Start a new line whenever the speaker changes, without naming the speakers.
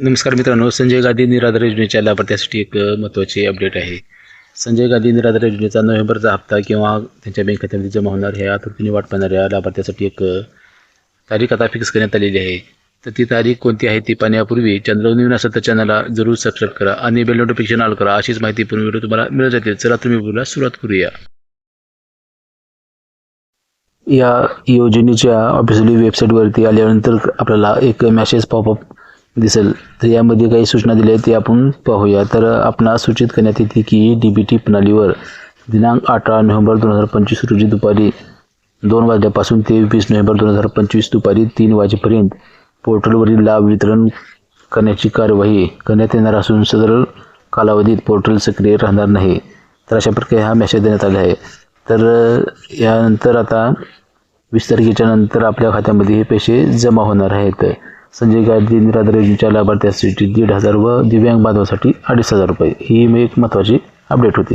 नमस्कार मित्रांनो संजय गांधी निराधार योजनेच्या लाभार्थ्यासाठी एक महत्त्वाची अपडेट आहे. संजय गांधी निराधार योजनेचा नोव्हेंबरचा हप्ता किंवा त्यांच्या बँक खात्यामध्ये जमा होणार ह्या आतुरतेने वाट पाहणाऱ्या लाभार्थ्यासाठी एक तारीख आता फिक्स करण्यात आलेली आहे. तर ती तारीख कोणती आहे ती पाहण्यापूर्वी चॅनल नवीन असेल तर चॅनलला जरूर सबस्क्राईब करा आणि बेल नोटिफिकेशन ऑल करा. अशीच माहिती पूर्ण व्हिडिओ तुम्हाला मिळत जातील. चला तुम्ही बोला सुरुवात करूया. या योजनेच्या ऑफिशियली वेबसाईटवरती आल्यानंतर आपल्याला एक मॅसेज पॉपअप दिसेल. तर यामध्ये काही सूचना दिल्या आहेत ते आपण पाहूया. तर आपणास सूचित करण्यात येते की डी बी टी प्रणालीवर दिनांक अठरा नोव्हेंबर दोन हजार पंचवीस रोजी दुपारी दोन वाजल्यापासून ते वीस नोव्हेंबर दोन हजार पंचवीस दुपारी तीन वाजेपर्यंत पोर्टलवरील लाभ वितरण करण्याची कार्यवाही करण्यात येणार असून सदर कालावधीत पोर्टल सक्रिय राहणार नाही. तर अशा प्रकारे हा मेसेज देण्यात आला आहे. तर यानंतर आता वीस तारखेच्या नंतर आपल्या खात्यामध्ये हे पैसे जमा होणार आहेत. संजय गांधी निराधार योजनेच्या लाभार्थ्यासाठी दीड हजार व दिव्यांग बांधवासाठी अडीच हजार रुपये. ही एक महत्त्वाची अपडेट होती.